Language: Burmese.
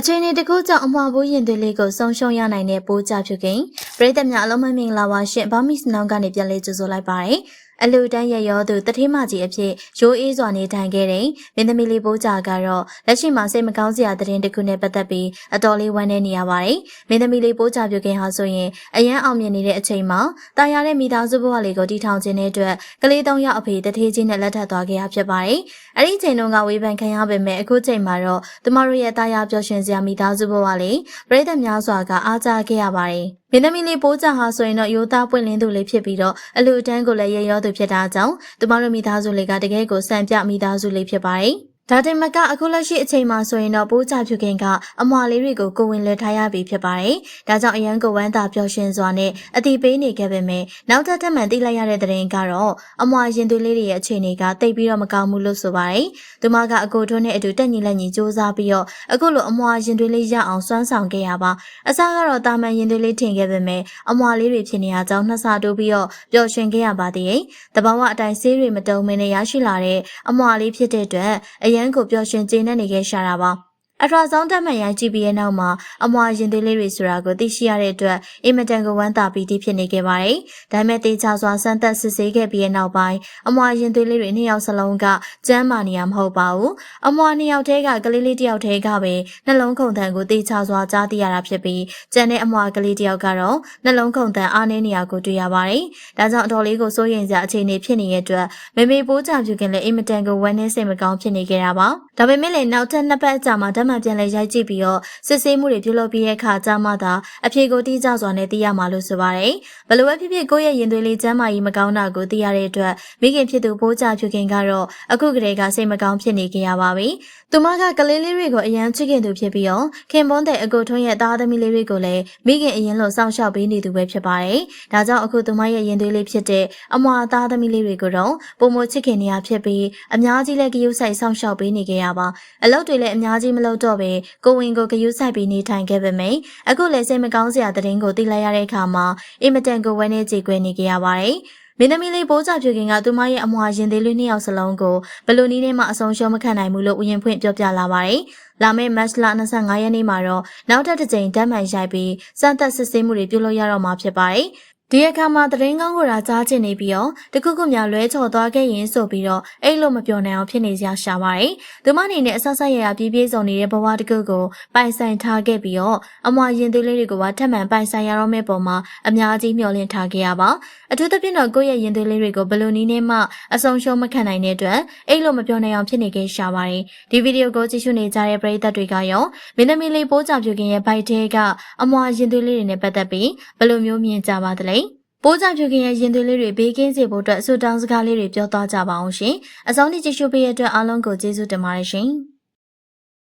အချိန်ဒီတစ်ခုကြောင့်အမှားဘူးရင်သွေးလေးကိုဆုံးရှုံးရနိုင်တဲ့ပိုးကြဖြစ်ခင် ပရိသတ်များအလုံးမမင်္ဂလာပါရှင်ဘာမစ်နောင်ကနေပြန်လေးကြိုဆိုလိုက်ပါတယ်အလူတန်းရရောသူတတိမကြီးအဖြစ်ရိုးအေးစွာနေထိုင်ခဲ့တဲ့မင်းသမီးလေးပိုးကြကတော့လက်ရှိမှာစိတ်မကောင်းစရာသတင်းတစ်ခုနဲ့ပတ်သက်ပြီးအတော်လေးဝမ်းနည်းနေရပါတယ်မင်းသမီးလေးပိုးကြပြုခင်ဟာဆိုရင်အရန်အောင်မြင်နေတဲ့အချိန်မှာတာယာတဲ့မိသားစုဘဝလေးကိုတည်ထောင်ခြင်းတဲ့အတွက်ကလေးသုံးယောက်အဖေတထေးချင်းနဲ့လက်ထပ်သွားခဲ့ရဖြစ်ပါတယ်အဲ့ဒီအချိန်တုန်းကဝေဖန်ခံရပေမဲ့အခုချိန်မှာတော့သူမတို့ရဲ့တာယာပျော်ရွှင်စရာမိသားစုဘဝလေးပရိသတ်များစွာကအားကြခဲ့ရပါတယ် မင်းသမီးလေးပိုးကြဟာဆိုရင်တော့ရိုးသားပွင့်လင်းသူလေးဖြစ်ပြီးတော့အလူအတန်းကိုလည်းရရောသူဖြစ်တာကြောင့်သူမတို့မိသားစုလေးကတကယ်ကိုစံပြမိသားစုလေးဖြစ်ပါတယ် ဒါတင်မကအခုလက်ရှိအချိန်မှာဆိုရင်တော့ပိုးကြဖြူခင်ကအမွာလေးတွေကိုကိုဝင်လွှဲထားရပြီဖြစ်ပါတယ်။ဒါကြောင့်အရန်ကိုဝမ်းသာပျော်ရွှင်စွာနဲ့အတိပေးနေခဲ့ပေမဲ့နောက်ထပ်ထပ်မံသိလိုက်ရတဲ့တဲ့ရင်ကတော့အမွာရင်သွေးလေးတွေရဲ့အခြေအနေကတိတ်ပြီးတော့မကောင်းဘူးလို့ဆိုပါတယ်။သူမကအကိုထွန်းနဲ့အတူတက်ညီလက်ညီစူးစမ်းပြီးတော့အခုလိုအမွာရင်သွေးလေးရအောင်စွမ်းဆောင်ခဲ့ရပါ။အစားကတော့တာမန်ရင်သွေးလေးထင်ခဲ့ပေမဲ့အမွာလေးတွေဖြစ်နေရကြောင်းနှစ်ဆတိုးပြီးတော့ပျော်ရွှင်ခဲ့ရပါသေးတယ်။တဘာဝအတိုင်းဆေးတွေမတုံမင်းနဲ့ရရှိလာတဲ့အမွာလေးဖြစ်တဲ့အတွက်အရန်ကိုပျော်ရွှင်ကျေနပ်နေခဲ့ရှာတာပါ အထရာဆောင်တက်မှန်ရိုက်ကြည့်ပြီးတဲ့နောက်မှာအမွာရင်သွေးလေးတွေဆိုတာကိုသိရှိရတဲ့အတွက်အင်မတန်ကိုဝမ်းသာပီတိဖြစ်နေခဲ့ပါတယ်။ဒါပေမဲ့တေချာစွာစမ်းသပ်စစ်ဆေးခဲ့ပြီးတဲ့နောက်ပိုင်းအမွာရင်သွေးလေးတွေနှစ်ယောက်စလုံးကကျမ်းမာနေရမဟုတ်ပါဘူး။အမွာနှစ်ယောက်တည်းကကလေးလေးတစ်ယောက်တည်းကပဲနှလုံးခုန်တန်ကိုတေချာစွာကြားသိရတာဖြစ်ပြီးကျန်တဲ့အမွာကလေးတစ်ယောက်ကတော့နှလုံးခုန်တန်အားနည်းနေရကိုတွေ့ရပါတယ်။ဒါကြောင့်အတော်လေးကိုစိုးရိမ်စရာအခြေအနေဖြစ်နေတဲ့အတွက်မေမေပိုးကြပြုခင်လည်းအင်မတန်ကိုဝမ်းနည်းစိတ်မကောင်းဖြစ်နေခဲ့တာပါ။ဒါပေမဲ့လည်းနောက်ထပ်နှစ်ပတ်ကြာမှဓာတ်မှန်ပြန်လဲရိုက်ကြည့်ပြီးတော့စစ်ဆေးမှုတွေပြုလုပ်ပြီးတဲ့အခါကျမှသာအဖြေကိုတိကျစွာနဲ့သိရမှာလို့ဆိုပါတယ်။ဘလို့ပဲဖြစ်ဖြစ်ကိုယ့်ရဲ့ရင်သွေးလေးကျန်းမာရေးမကောင်းတာကိုသိရတဲ့အတွက်မိခင်ဖြစ်သူပိုးကြဖြူခင်ကတော့အခုကလေးကစိတ်မကောင်းဖြစ်နေကြရပါပြီ။သူမကကလေးလေးတွေကိုအရန်ချစ်ခင်သူဖြစ်ပြီးတော့ခင်ပွန်းတဲ့အကိုထွန်းရဲ့သားသမီးလေးတွေကိုလည်းမိခင်အရင်လို့စောင့်ရှောက်ပေးနေသူပဲဖြစ်ပါတယ်။ဒါကြောင့်အခုသူမရဲ့ရင်သွေးလေးဖြစ်တဲ့အမွာသားသမီးလေးတွေကိုတော့ပုံမချစ်ခင်နေရဖြစ်ပြီးအများကြီးလည်းကြိုးဆိုင်စောင့်ရှောက်ပေးနေကြရပါ။အလုပ်တွေလည်းအများကြီးမလုပ်တော့ပဲကိုဝင်ကိုဂယုဆိုင်ပြီးနေထိုင်ခဲ့ပေမယ့်အခုလည်းစိတ်မကောင်းစရာသတင်းကိုသိလိုက်ရတဲ့အခါမှာအင်မတန်ကိုဝမ်းနည်းကြေကွဲနေကြရပါတယ်။မင်းသမီးလေးပိုးကြဖြူခင်ကသူမရဲ့အမွာရင်သေးလေးနှစ်ယောက်စလုံးကိုဘလို့နီးနဲ့မှအဆုံးရှုံးမခံနိုင်ဘူးလို့ဥယျာဉ်ဖွင့်ပြောပြလာပါတယ်။လာမယ့်မတ်လ25ရက်နေ့မှာတော့နောက်ထပ်တစ်ကြိမ်ဓာတ်မှန်ရိုက်ပြီးစမ်းသပ်စစ်ဆေးမှုတွေပြုလုပ်ရတော့မှာဖြစ်ပါတယ်။ ဒီအခါမှာသတင်းကောင်းကိုသာကြားချင်နေပြီးတော့တခုခုများလွဲချော်သွားခဲ့ရင်ဆိုပြီးတော့အဲ့လိုမပြောနိုင်အောင်ဖြစ်နေကြရှာပါတယ်။သူမအနေနဲ့အဆက်ဆက်ရရပြည့်ပြည့်စုံနေတဲ့ဘဝတစ်ခုကိုပိုင်ဆိုင်ထားခဲ့ပြီးတော့အမွာရင်သွေးလေးတွေကိုပါထပ်မံပိုင်ဆိုင်ရတော့မယ့်ပုံမှာအများကြီးမျှော်လင့်ထားခဲ့ရပါ။အထူးသဖြင့်တော့ကိုယ့်ရဲ့ရင်သွေးလေးတွေကိုဘယ်လိုနည်းနဲ့မှအဆုံးရှုံးမခံနိုင်တဲ့အတွက်အဲ့လိုမပြောနိုင်အောင်ဖြစ်နေခဲ့ရှာပါတယ်။ဒီဗီဒီယိုကိုကြည့်ရှုနေကြတဲ့ပရိသတ်တွေကရောမင်းသမီးလေးပိုးကြပြူခင်ရဲ့ဘိုက်ထဲကအမွာရင်သွေးလေးတွေနဲ့ပတ်သက်ပြီးဘယ်လိုမျိုးမြင်ကြပါသလဲ။ ပိုးကြဖြူခင်ရဲ့ရင်သွေးလေးတွေဘေးကင်းစေဖို့အတွက်ဆူတောင်းစကားလေးတွေပြောသွားကြပါအောင်ရှင်။အစောင်းတိကြည့်ရှုပေးရတဲ့အတွက်အားလုံးကိုကျေးဇူးတင်ပါတယ်ရှင်။